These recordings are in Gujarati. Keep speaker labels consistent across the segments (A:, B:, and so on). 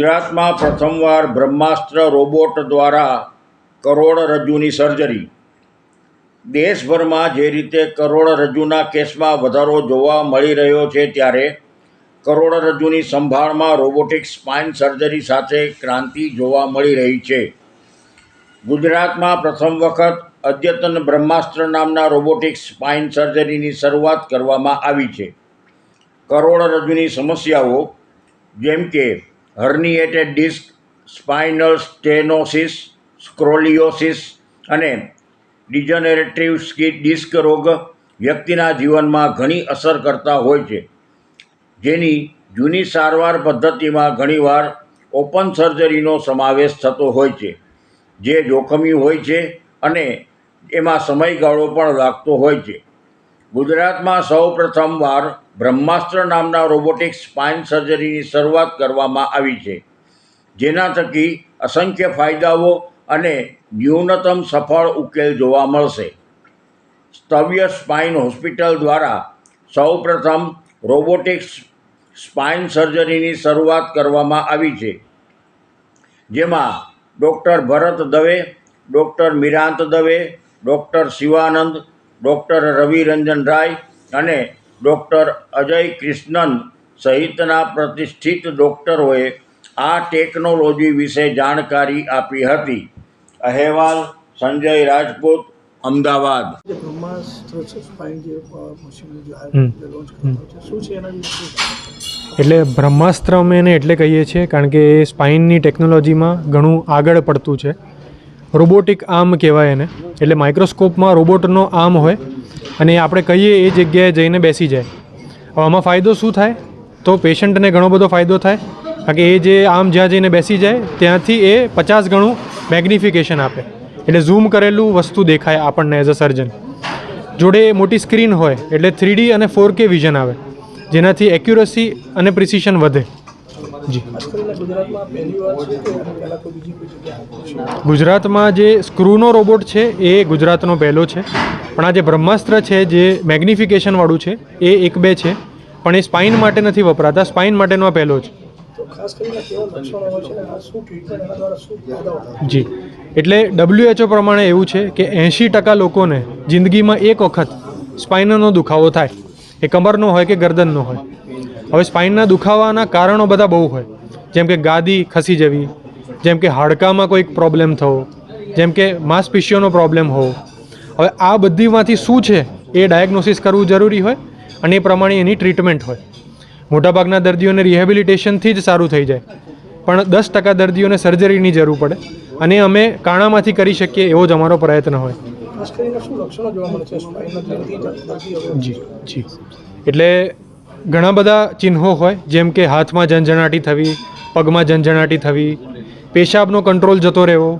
A: ગુજરાતમાં પ્રથમવાર બ્રહ્માસ્ત્ર રોબોટ દ્વારા કરોડરજ્જુની સર્જરી. દેશભરમાં જે રીતે કરોડરજ્જુના કેસમાં વધારો જોવા મળી રહ્યો છે ત્યારે કરોડરજ્જુની સંભાળમાં રોબોટિક સ્પાઇન સર્જરી સાથે ક્રાંતિ જોવા મળી રહી છે. ગુજરાતમાં પ્રથમ વખત અદ્યતન બ્રહ્માસ્ત્ર નામના રોબોટિક સ્પાઇન સર્જરીની શરૂઆત કરવામાં આવી છે. કરોડરજ્જુની સમસ્યાઓ જેમ કે હર્નિએટેડ ડિસ્ક, સ્પાઇનલ સ્ટેનોસિસ, સ્ક્રોલિયોસિસ અને ડિજનરેટિવ ડિસ્ક રોગ વ્યક્તિના જીવનમાં ઘણી અસર કરતા હોય છે. જેની જૂની સારવાર પદ્ધતિમાં ઘણીવાર ઓપન સર્જરીનો સમાવેશ થતો હોય છે, જે જોખમી હોય છે અને એમાં સમયગાળો પણ લાગતો હોય છે. ગુજરાતમાં સૌ પ્રથમવાર બ્રહ્માસ્ત્ર નામના રોબોટિક સ્પાઇન સર્જરીની શરૂઆત કરવામાં આવી છે, જેના થકી અસંખ્ય ફાયદાઓ અને ન્યૂનતમ સફળ ઉકેલ જોવા મળશે. સ્તવ્ય સ્પાઇન હોસ્પિટલ દ્વારા સૌ પ્રથમ રોબોટિક સ્પાઇન સર્જરીની શરૂઆત કરવામાં આવી છે, જેમાં doctor Bharat Dave, doctor Mirant Dave, doctor Shivanand doctor Raviranjan Rai અને ડૉક્ટર અજય કૃષ્ણન સહિતના પ્રતિષ્ઠિત ડૉક્ટરોએ આ ટેકનોલોજી વિશે જાણકારી આપી હતી. અહેવાલ સંજય રાજપૂત અમદાવાદ.
B: જે બ્રહ્માસ્ત્ર છે સ્પાઇન જે અ, મશીન જે
C: હમ.
B: લોન્ચ કરતા છે શું છે
C: એટલે બ્રહ્માસ્ત્ર અમે એને એટલે કહીએ છીએ કારણ કે એ સ્પાઇનની ટેકનોલોજીમાં ઘણું આગળ પડતું છે. રોબોટિક આર્મ કહેવાય એને. એટલે માઇક્રોસ્કોપમાં રોબોટનો આર્મ હોય અને આપણે કહીએ એ જગ્યાએ જઈને બેસી જાય. હવે આમાં ફાયદો શું થાય? તો પેશન્ટને ઘણો બધો ફાયદો થાય. કારણ કે એ જે આમ જ્યાં જઈને બેસી જાય, ત્યાંથી એ પચાસ ગણું મેગ્નિફિકેશન આપે. એટલે ઝૂમ કરેલું વસ્તુ દેખાય આપણને એઝ અ સર્જન જોડે મોટી સ્ક્રીન હોય, એટલે થ્રીડી અને ફોર કે વિઝન આવે. જેનાથી એક્યુરસી અને પ્રિસિશન વધે.
B: ગુજરાતમાં
C: જે સ્ક્રૂનો રોબોટ છે એ ગુજરાતનો પહેલો છે. પણ આ જે બ્રહ્માસ્ત્ર છે જે મેગ્નિફિકેશનવાળું છે એ એક બે છે. પણ એ સ્પાઇન માટે નથી વપરાતા સ્પાઇન માટેનો આ પહેલો છે. જી. એટલે ડબલ્યુએચઓ પ્રમાણે એવું છે કે એંશી ટકા લોકોને જિંદગીમાં એક વખત સ્પાઇનનો દુખાવો થાય. એ કમરનો હોય કે ગરદનનો હોય. હવે સ્પાઇનના દુખાવાના કારણો બધા બહુ હોય. જેમ કે ગાદી ખસી જવી જેમ કે હાડકામાં કોઈક પ્રોબ્લેમ થવો જેમ કે માંસપેશીઓનો પ્રોબ્લેમ હોવો. હવે આ બધીમાંથી શું છે એ ડાયગ્નોસિસ કરવું જરૂરી હોય અને એ પ્રમાણે એની ટ્રીટમેન્ટ હોય. મોટાભાગના દર્દીઓને રિહેબિલિટેશનથી જ સારું થઈ જાય. પણ દસ ટકા દર્દીઓને સર્જરીની જરૂર પડે અને અમે કાણામાંથી કરી શકીએ એવો જ અમારો પ્રયત્ન હોય. જી જી. એટલે ઘણા બધા ચિહ્નો હોય જેમ કે હાથમાં ઝંઝણાટી થવી પગમાં ઝંઝણાટી થવી પેશાબનો કંટ્રોલ જતો રહેવો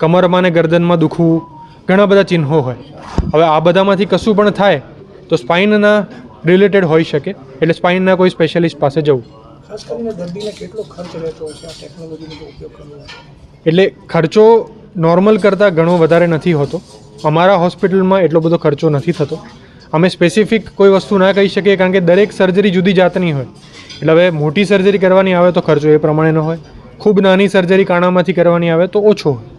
C: કમરમાં ને ગરદનમાં દુખવું ઘણા બધા ચિહ્નો હોય. હવે આ બધામાંથી કશું પણ થાય તો સ્પાઇનના રિલેટેડ હોઈ શકે એટલે સ્પાઇનના કોઈ સ્પેશિયાલિસ્ટ પાસે જવું.
B: ખાસ કરીને દર્દીને કેટલો ખર્ચ રહેતો છે આ ટેકનોલોજીનો ઉપયોગ કરવો?
C: એટલે ખર્ચો નોર્મલ કરતાં ઘણો વધારે નથી હોતો. અમારા હોસ્પિટલમાં એટલો બધો ખર્ચો નથી થતો. અમે સ્પેસિફિક કોઈ વસ્તુ ના કહી શકીએ કારણ કે દરેક સર્જરી જુદી જાતની હોય. એટલે હવે મોટી સર્જરી કરવાની આવે તો ખર્ચો એ પ્રમાણેનો હોય. ખૂબ નાની સર્જરી કાણામાંથી કરવાની આવે તો ઓછો હોય.